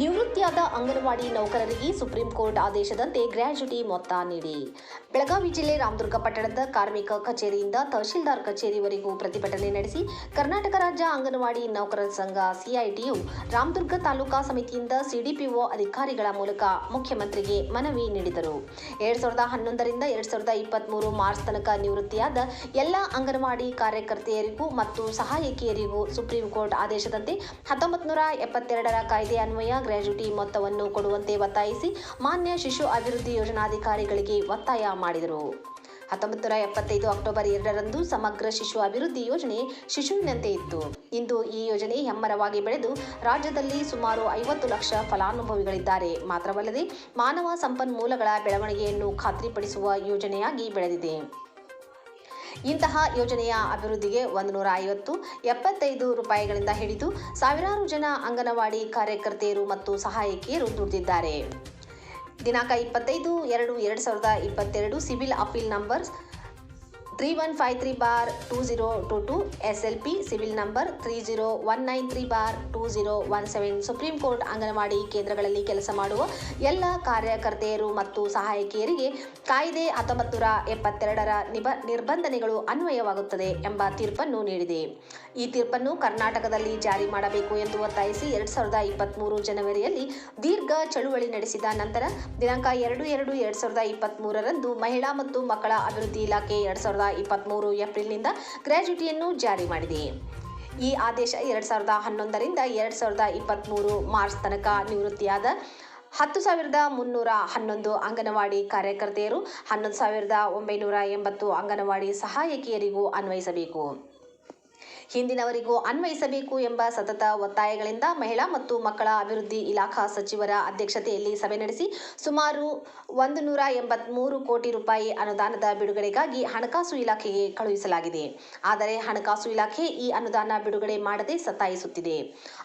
ನಿವೃತ್ತಿಯಾದ ಅಂಗನವಾಡಿ ನೌಕರರಿಗೆ supreme court ಆದೇಶದಂತೆ ಗ್ರ್ಯಾಜುಟಿ ಮೊತ್ತ ನೀಡಿ. ಬೆಳಗಾವಿ ಜಿಲ್ಲೆ ರಾಮದುರ್ಗ ಪಟ್ಟಣದ ಕಾರ್ಮಿಕ ಕಚೇರಿಯಿಂದ ತಹಶೀಲ್ದಾರ್ ಕಚೇರಿವರೆಗೂ ಪ್ರತಿಭಟನೆ ನಡೆಸಿ ಕರ್ನಾಟಕ ರಾಜ್ಯ ಅಂಗನವಾಡಿ ನೌಕರರ ಸಂಘ ಸಿಐಟಿಯು ರಾಮದುರ್ಗ ತಾಲೂಕಾ ಸಮಿತಿಯಿಂದ ಸಿಡಿಪಿಒ ಅಧಿಕಾರಿಗಳ ಮೂಲಕ ಮುಖ್ಯಮಂತ್ರಿಗೆ ಮನವಿ ನೀಡಿದರು. ಎರಡ್ ಸಾವಿರದ ಹನ್ನೊಂದರಿಂದ ಎರಡ್ ಸಾವಿರದ ಇಪ್ಪತ್ಮೂರು ಮಾರ್ಚ್ ತನಕ ನಿವೃತ್ತಿಯಾದ ಎಲ್ಲ ಅಂಗನವಾಡಿ ಕಾರ್ಯಕರ್ತೆಯರಿಗೂ ಮತ್ತು ಸಹಾಯಕಿಯರಿಗೂ ಸುಪ್ರೀಂ ಕೋರ್ಟ್ ಆದೇಶದಂತೆ ಹತ್ತೊಂಬತ್ತು ನೂರ ಎಪ್ಪತ್ತೆರಡರ ಕಾಯ್ದೆ ಅನ್ವಯ ಗ್ರ್ಯಾಜುಟಿ ಮೊತ್ತವನ್ನು ಕೊಡುವಂತೆ ಒತ್ತಾಯಿಸಿ ಮಾನ್ಯ ಶಿಶು ಅಭಿವೃದ್ಧಿ ಯೋಜನಾಧಿಕಾರಿಗಳಿಗೆ ಒತ್ತಾಯ ಮಾಡಿದರು. ಹತ್ತೊಂಬತ್ತು ನೂರ ಎಪ್ಪತ್ತೈದು ಅಕ್ಟೋಬರ್ ಎರಡರಂದು ಸಮಗ್ರ ಶಿಶು ಅಭಿವೃದ್ಧಿ ಯೋಜನೆ ಶಿಶುವಿನಂತೆ ಇತ್ತು. ಇಂದು ಈ ಯೋಜನೆ ಹೆಮ್ಮರವಾಗಿ ಬೆಳೆದು ರಾಜ್ಯದಲ್ಲಿ ಸುಮಾರು ಐವತ್ತು ಲಕ್ಷ ಫಲಾನುಭವಿಗಳಿದ್ದಾರೆ. ಮಾತ್ರವಲ್ಲದೆ ಮಾನವ ಸಂಪನ್ಮೂಲಗಳ ಬೆಳವಣಿಗೆಯನ್ನು ಖಾತ್ರಿಪಡಿಸುವ ಯೋಜನೆಯಾಗಿ ಬೆಳೆದಿದೆ. ಇಂತಹ ಯೋಜನೆಯ ಅಭಿವೃದ್ಧಿಗೆ ಒಂದು ನೂರ ಐವತ್ತು ಎಪ್ಪತ್ತೈದು ರೂಪಾಯಿಗಳಿಂದ ಹಿಡಿದು ಸಾವಿರಾರು ಜನ ಅಂಗನವಾಡಿ ಕಾರ್ಯಕರ್ತೆಯರು ಮತ್ತು ಸಹಾಯಕಿಯರು ದುಡಿದಿದ್ದಾರೆ. ದಿನಾಂಕ ಇಪ್ಪತ್ತೈದು, ಎರಡು ಎರಡು ಸಾವಿರದ ಇಪ್ಪತ್ತೆರಡು, civil appeal number three one five three bar two zero two two S L P civil number three zero one nine three bar two zero one seven supreme court anganwadi ಕೇಂದ್ರಗಳಲ್ಲಿ ಕೆಲಸ ಮಾಡುವ ಎಲ್ಲ ಕಾರ್ಯಕರ್ತೆಯರು ಮತ್ತು ಸಹಾಯಕಿಯರಿಗೆ ಕಾಯ್ದೆ ಹತ್ತೊಂಬತ್ತು ನೂರ ಎಪ್ಪತ್ತೆರಡರ ನಿಬ, ನಿರ್ಬಂಧನೆಗಳು ಅನ್ವಯವಾಗುತ್ತದೆ ಎಂಬ ತೀರ್ಪನ್ನು ನೀಡಿದೆ. ಈ ತೀರ್ಪನ್ನು ಕರ್ನಾಟಕದಲ್ಲಿ ಜಾರಿ ಮಾಡಬೇಕು ಎಂದು ಒತ್ತಾಯಿಸಿ ಎರಡ್ ಸಾವಿರದ ಇಪ್ಪತ್ತ್ಮೂರು ಜನವರಿಯಲ್ಲಿ ದೀರ್ಘ ಚಳುವಳಿ ನಡೆಸಿದ ನಂತರ ದಿನಾಂಕ ಎರಡು ಎರಡು ಎರಡು ಸಾವಿರದ ಇಪ್ಪತ್ತ್ಮೂರರಂದು ಮಹಿಳಾ ಮತ್ತು ಮಕ್ಕಳ ಅಭಿವೃದ್ಧಿ ಇಲಾಖೆ ಎರಡ್ ಸಾವಿರದ ಇಪ್ಪತ್ತ್ಮೂರು ಏಪ್ರಿಲ್ನಿಂದ ಗ್ರ್ಯಾಜುಟಿಯನ್ನು ಜಾರಿ ಮಾಡಿದೆ. ಈ ಆದೇಶ ಎರಡು ಸಾವಿರದ ಹನ್ನೊಂದರಿಂದ ಎರಡು ಸಾವಿರದ ಇಪ್ಪತ್ತ್ಮೂರು ಮಾರ್ಚ್ ತನಕ ನಿವೃತ್ತಿಯಾದ ಹತ್ತು ಸಾವಿರದ ಮುನ್ನೂರ ಹನ್ನೊಂದು ಅಂಗನವಾಡಿ ಕಾರ್ಯಕರ್ತೆಯರು, ಹನ್ನೊಂದು ಸಾವಿರದ ಒಂಬೈನೂರ ಎಂಬತ್ತು ಅಂಗನವಾಡಿ ಸಹಾಯಕಿಯರಿಗೂ ಅನ್ವಯಿಸಬೇಕು. ಹಿಂದಿನವರಿಗೂ ಅನ್ವಯಿಸಬೇಕು ಎಂಬ ಸತತ ಒತ್ತಾಯಗಳಿಂದ ಮಹಿಳಾ ಮತ್ತು ಮಕ್ಕಳ ಅಭಿವೃದ್ಧಿ ಇಲಾಖಾ ಸಚಿವರ ಅಧ್ಯಕ್ಷತೆಯಲ್ಲಿ ಸಭೆ ನಡೆಸಿ ಸುಮಾರು ಒಂದು ನೂರ ಎಂಬತ್ಮೂರು ಕೋಟಿ ರೂಪಾಯಿ ಅನುದಾನದ ಬಿಡುಗಡೆಗಾಗಿ ಹಣಕಾಸು ಇಲಾಖೆಗೆ ಕಳುಹಿಸಲಾಗಿದೆ. ಆದರೆ ಹಣಕಾಸು ಇಲಾಖೆ ಈ ಅನುದಾನ ಬಿಡುಗಡೆ ಮಾಡದೆ ಸತಾಯಿಸುತ್ತಿದೆ.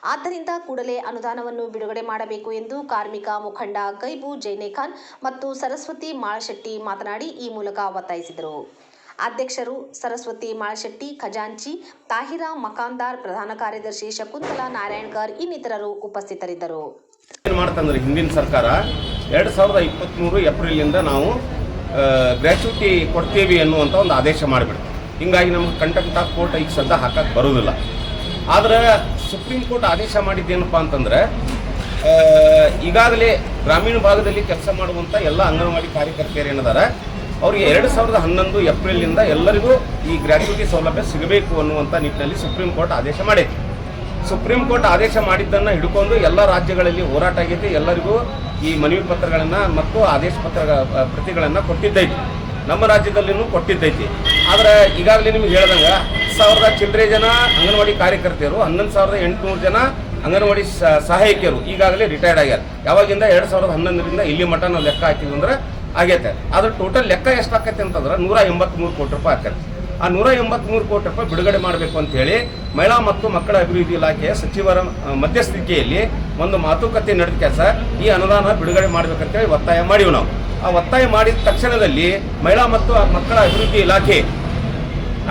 ಆದ್ದರಿಂದ ಕೂಡಲೇ ಅನುದಾನವನ್ನು ಬಿಡುಗಡೆ ಮಾಡಬೇಕು ಎಂದು ಕಾರ್ಮಿಕ ಮುಖಂಡ ಗೈಬು ಜೈನೇಖಾನ್ ಮತ್ತು ಸರಸ್ವತಿ ಮಾಳಶೆಟ್ಟಿ ಮಾತನಾಡಿ ಈ ಮೂಲಕ ಒತ್ತಾಯಿಸಿದರು. ಅಧ್ಯಕ್ಷರು ಸರಸ್ವತಿ ಮಾಳಶೆಟ್ಟಿ, ಖಜಾಂಚಿ, ತಾಹಿರಾ, ಮಕಾಂದಾರ್, ಪ್ರಧಾನ ಕಾರ್ಯದರ್ಶಿ ಶಕುಂತಲಾ ನಾರಾಯಣ್ಕರ್ ಇನ್ನಿತರರು ಉಪಸ್ಥಿತರಿದ್ದರು. ಮಾಡ್ತಂದ್ರೆ ಹಿಂದಿನ ಸರ್ಕಾರ ಎರಡು ಸಾವಿರದ ಇಪ್ಪತ್ತ್ಮೂರು ಏಪ್ರಿಲಿಂದ ನಾವು ಗ್ರ್ಯಾಚುಟಿ ಕೊಡ್ತೀವಿ ಅನ್ನುವಂಥ ಒಂದು ಆದೇಶ ಮಾಡಿಬಿಡ್ತು. ಹಿಂಗಾಗಿ ನಮ್ಗೆ ಕಂಟೆಂಟ್ ಆಫ್ ಕೋರ್ಟ್ ಈಗ ಸದ್ದ ಹಾಕಕ್ಕೆ ಬರೋದಿಲ್ಲ. ಆದರೆ ಸುಪ್ರೀಂ ಕೋರ್ಟ್ ಆದೇಶ ಮಾಡಿದ್ದೇನಪ್ಪ ಅಂತಂದ್ರೆ ಈಗಾಗಲೇ ಗ್ರಾಮೀಣ ಭಾಗದಲ್ಲಿ ಕೆಲಸ ಮಾಡುವಂಥ ಎಲ್ಲ ಅಂಗನವಾಡಿ ಕಾರ್ಯಕರ್ತೆಯರು ಏನಿದ್ದಾರೆ ಅವರಿಗೆ ಎರಡು ಸಾವಿರದ ಹನ್ನೊಂದು ಏಪ್ರಿಲ್ನಿಂದ ಎಲ್ಲರಿಗೂ ಈ ಗ್ರಾಚ್ಯುಟಿ ಸೌಲಭ್ಯ ಸಿಗಬೇಕು ಅನ್ನುವಂಥ ನಿಟ್ಟಿನಲ್ಲಿ ಸುಪ್ರೀಂ ಕೋರ್ಟ್ ಆದೇಶ ಮಾಡಿದೆ. ಸುಪ್ರೀಂ ಕೋರ್ಟ್ ಆದೇಶ ಮಾಡಿದ್ದನ್ನು ಹಿಡ್ಕೊಂಡು ಎಲ್ಲ ರಾಜ್ಯಗಳಲ್ಲಿ ಹೋರಾಟ ಆಗೈತಿ, ಎಲ್ಲರಿಗೂ ಈ ಮನವಿ ಪತ್ರಗಳನ್ನು ಮತ್ತು ಆದೇಶ ಪತ್ರ ಪ್ರತಿಗಳನ್ನು ಕೊಟ್ಟಿದ್ದೈತಿ. ನಮ್ಮ ರಾಜ್ಯದಲ್ಲಿನೂ ಕೊಟ್ಟಿದ್ದೈತಿ. ಆದರೆ ಈಗಾಗಲೇ ನಿಮ್ಗೆ ಹೇಳ್ದಂಗೆ ಸಾವಿರದ ಚಿಲ್ಲರೆ ಜನ ಅಂಗನವಾಡಿ ಕಾರ್ಯಕರ್ತೆಯರು, ಹನ್ನೊಂದು ಸಾವಿರದ ಎಂಟುನೂರು ಜನ ಅಂಗನವಾಡಿ ಸಹಾಯಕಿಯರು ಈಗಾಗಲೇ ರಿಟೈರ್ಡ್ ಆಗ್ಯಾರ. ಯಾವಾಗಿಂದ ಎರಡು ಸಾವಿರದ ಹನ್ನೊಂದರಿಂದ ಇಲ್ಲಿ ಮಟ್ಟ ನಾವು ಲೆಕ್ಕ ಹಾಕಿದ್ವಿ ಅಂದ್ರೆ ಆಗೈತೆ. ಅದ್ರ ಟೋಟಲ್ ಲೆಕ್ಕ ಎಷ್ಟು ಆಕೈತೆ ಅಂತಂದ್ರೆ ನೂರ ಎಂಬತ್ಮೂರು ಕೋಟಿ ರೂಪಾಯಿ ಆಕೈತೆ. ಆ ನೂರ ಎಂಬತ್ಮೂರು ಕೋಟಿ ರೂಪಾಯಿ ಬಿಡುಗಡೆ ಮಾಡಬೇಕು ಅಂತ ಹೇಳಿ ಮಹಿಳಾ ಮತ್ತು ಮಕ್ಕಳ ಅಭಿವೃದ್ಧಿ ಇಲಾಖೆಯ ಸಚಿವರ ಮಧ್ಯಸ್ಥಿಕೆಯಲ್ಲಿ ಒಂದು ಮಾತುಕತೆ ನಡೆದ ಕೆಲಸ ಈ ಅನುದಾನ ಬಿಡುಗಡೆ ಮಾಡ್ಬೇಕಂತೇಳಿ ಒತ್ತಾಯ ಮಾಡಿವು ನಾವು. ಆ ಒತ್ತಾಯ ಮಾಡಿದ ತಕ್ಷಣದಲ್ಲಿ ಮಹಿಳಾ ಮತ್ತು ಮಕ್ಕಳ ಅಭಿವೃದ್ಧಿ ಇಲಾಖೆ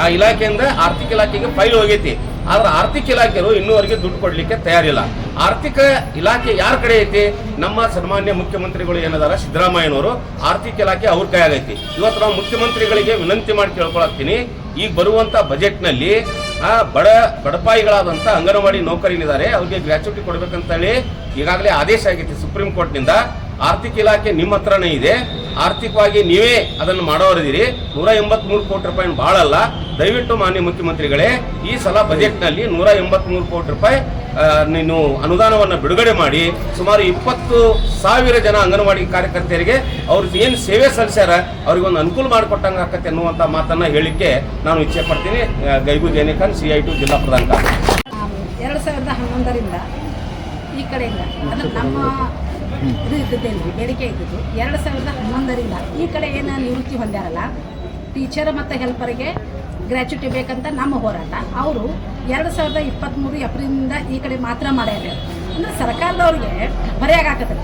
ಆ ಇಲಾಖೆಯಿಂದ ಆರ್ಥಿಕ ಇಲಾಖೆಗೆ ಫೈಲ್ ಹೋಗೈತಿ. ಆದ್ರೆ ಆರ್ಥಿಕ ಇಲಾಖೆಯವರು ಇನ್ನೂವರೆಗೆ ದುಡ್ಡು ಕೊಡ್ಲಿಕ್ಕೆ ತಯಾರಿಲ್ಲ. ಆರ್ಥಿಕ ಇಲಾಖೆ ಯಾರ ಕಡೆ ಐತಿ? ನಮ್ಮ ಸನ್ಮಾನ್ಯ ಮುಖ್ಯಮಂತ್ರಿಗಳು ಏನದಾರ? ಸಿದ್ದರಾಮಯ್ಯನವರು ಆರ್ಥಿಕ ಇಲಾಖೆ ಅವ್ರ ಕೈಯಾಗೈತಿ ಇವತ್ತು ನಾವು ಮುಖ್ಯಮಂತ್ರಿಗಳಿಗೆ ವಿನಂತಿ ಮಾಡಿ ಕೇಳ್ಕೊಳತ್ತೀನಿ. ಈಗ ಬರುವಂತ ಬಜೆಟ್ನಲ್ಲಿ, ಆ, ಬಡ ಬಡಪಾಯಿಗಳಾದಂಥ ಅಂಗನವಾಡಿ ನೌಕರಿನಿದ್ದಾರೆ ಅವ್ರಿಗೆ ಗ್ರ್ಯಾಚುಟಿ ಕೊಡ್ಬೇಕಂತೇಳಿ ಈಗಾಗಲೇ ಆದೇಶ ಆಗೈತಿ ಸುಪ್ರೀಂ ಕೋರ್ಟ್ನಿಂದ. ಆರ್ಥಿಕ ಇಲಾಖೆ ನಿಮ್ಮ ಹತ್ರನೇ ಇದೆ. ಆರ್ಥಿಕವಾಗಿ ನೀವೇ ಅದನ್ನು ಮಾಡೋರಿದ್ದೀರಿ. ನೂರ ಎಂಬತ್ಮೂರು ಕೋಟಿ ರೂಪಾಯಿ ಭಾಳಲ್ಲ ದಯವಿಟ್ಟು ಮಾನ್ಯ ಮುಖ್ಯಮಂತ್ರಿಗಳೇ, ಈ ಸಲ ಬಜೆಟ್ನಲ್ಲಿ ನೂರ ಎಂಬತ್ಮೂರು ಕೋಟಿ ರೂಪಾಯಿ ನೀನು ಅನುದಾನವನ್ನು ಬಿಡುಗಡೆ ಮಾಡಿ, ಸುಮಾರು ಇಪ್ಪತ್ತು ಸಾವಿರ ಜನ ಅಂಗನವಾಡಿ ಕಾರ್ಯಕರ್ತೆಯರಿಗೆ ಅವ್ರಿಗೆ ಏನು ಸೇವೆ ಸಲ್ಲಿಸ್ಯಾರ, ಅವ್ರಿಗೊಂದು ಅನುಕೂಲ ಮಾಡಿಕೊಟ್ಟಂಗೆ ಆಕತ್ತೆ ಅನ್ನುವಂಥ ಮಾತನ್ನು ಹೇಳಿಕ್ಕೆ ನಾನು ಇಚ್ಛೆ ಪಡ್ತೀನಿ. ಗೈಗು ಜೈನಿಖಾನ್ ಸಿ ಐ ಟು ಜಿಲ್ಲಾ ಪ್ರಧಾನ ಕಾರ್ಯದರ್ಶಿ. ಎರಡು ಸಾವಿರದ ಹನ್ನೊಂದರಿಂದ ಈ ಕಡೆಯಿಂದ ನಮ್ಮ ಇದು ಇದ್ದದ್ದೇನು ಬೇಡಿಕೆ ಇದ್ದದ್ದು. ಎರಡು ಸಾವಿರದ ಹನ್ನೊಂದರಿಂದ ಈ ಕಡೆ ಏನು ನಿವೃತ್ತಿ ಹೊಂದ್ಯಾರಲ್ಲ ಟೀಚರ್ ಮತ್ತು ಹೆಲ್ಪರಿಗೆ ಗ್ರ್ಯಾಚ್ಯುಟಿ ಬೇಕಂತ ನಮ್ಮ ಹೋರಾಟ. ಅವರು ಎರಡು ಸಾವಿರದ ಇಪ್ಪತ್ತ್ಮೂರು ಏಪ್ರಿಲಿಂದ ಈ ಕಡೆ ಮಾತ್ರ ಮಾಡ್ಯಾರ. ಅಂದ್ರೆ ಸರ್ಕಾರದವ್ರಿಗೆ ಹೊರೆಯಾಗತ್ತೈತಿ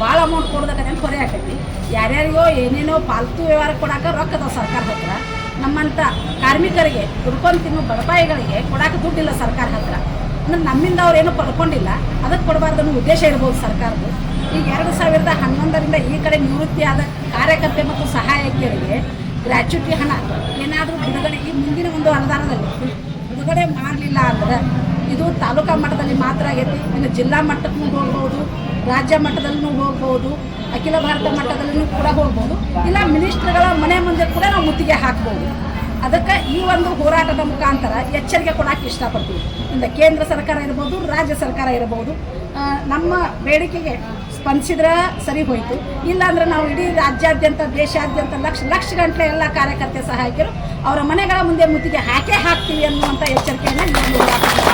ಭಾಳ ಅಮೌಂಟ್ ಕೊಡೋದಕ್ಕೆ ಅಂತ ಹೊರೆ ಆಕೈತಿ. ಯಾರ್ಯಾರಿಗೋ ಏನೇನೋ ಪಾಲ್ತು ವ್ಯವಹಾರ ಕೊಡಾಕ ರೊಕ್ಕ ಸರ್ಕಾರ ಹತ್ರ. ನಮ್ಮಂಥ ಕಾರ್ಮಿಕರಿಗೆ ದುಡ್ಕೊಂಡು ತಿನ್ನೋ ಬಡಪಾಯಿಗಳಿಗೆ ಕೊಡಕ್ಕೆ ದುಡ್ಡಿಲ್ಲ ಸರ್ಕಾರ ಹತ್ರ. ಅಂದ್ರೆ ನಮ್ಮಿಂದ ಅವ್ರೇನು ಪಡ್ಕೊಂಡಿಲ್ಲ. ಅದಕ್ಕೆ ಕೊಡಬಾರ್ದು ಉದ್ದೇಶ ಇರ್ಬೋದು ಸರ್ಕಾರದ್ದು. ಈಗ ಎರಡು ಸಾವಿರದ ಹನ್ನೊಂದರಿಂದ ಈ ಕಡೆ ನಿವೃತ್ತಿಯಾದ ಕಾರ್ಯಕರ್ತೆ ಮತ್ತು ಸಹಾಯಕಿಯರಿಗೆ ಗ್ರಾಚ್ಯುಟಿ ಹಣ. ಏನಾದರೂ ಬಿಡುಗಡೆ ಈ ಮುಂದಿನ ಒಂದು ಅನುದಾನದಲ್ಲಿ ಬಿಡುಗಡೆ ಮಾಡಲಿಲ್ಲ ಅಂದ್ರೆ ಇದು ತಾಲೂಕಾ ಮಟ್ಟದಲ್ಲಿ ಮಾತ್ರ ಆಗೈತಿ. ಇನ್ನು ಜಿಲ್ಲಾ ಮಟ್ಟಕ್ಕೂ ಹೋಗ್ಬೋದು, ರಾಜ್ಯ ಮಟ್ಟದಲ್ಲೂ ಹೋಗ್ಬೋದು, ಅಖಿಲ ಭಾರತ ಮಟ್ಟದಲ್ಲೂ ಕೂಡ ಹೋಗ್ಬೋದು. ಇಲ್ಲ, ಮಿನಿಸ್ಟ್ರುಗಳ ಮನೆ ಮುಂದೆ ಕೂಡ ನಾವು ಮುತ್ತಿಗೆ ಹಾಕ್ಬೋದು. ಅದಕ್ಕೆ ಈ ಒಂದು ಹೋರಾಟದ ಮುಖಾಂತರ ಎಚ್ಚರಿಕೆ ಕೊಡಕ್ಕೆ ಇಷ್ಟಪಡ್ತೀವಿ. ಇಂದ ಕೇಂದ್ರ ಸರ್ಕಾರ ಇರ್ಬೋದು, ರಾಜ್ಯ ಸರ್ಕಾರ ಇರ್ಬೋದು. ನಮ್ಮ ಬೇಡಿಕೆಗೆ ಸ್ಪಂದಿಸಿದ್ರೆ ಸರಿ ಹೋಯಿತು. ಇಲ್ಲಾಂದ್ರೆ ನಾವು ಇಡೀ ರಾಜ್ಯಾದ್ಯಂತ, ದೇಶಾದ್ಯಂತ ಲಕ್ಷ ಲಕ್ಷ ಗಂಟೆ ಎಲ್ಲ ಕಾರ್ಯಕರ್ತೆ ಸಹಾಯಕರು ಅವರ ಮನೆಗಳ ಮುಂದೆ ಮುತ್ತಿಗೆ ಹಾಕೇ ಹಾಕ್ತೀವಿ ಅನ್ನುವಂಥ ಎಚ್ಚರಿಕೆಯನ್ನು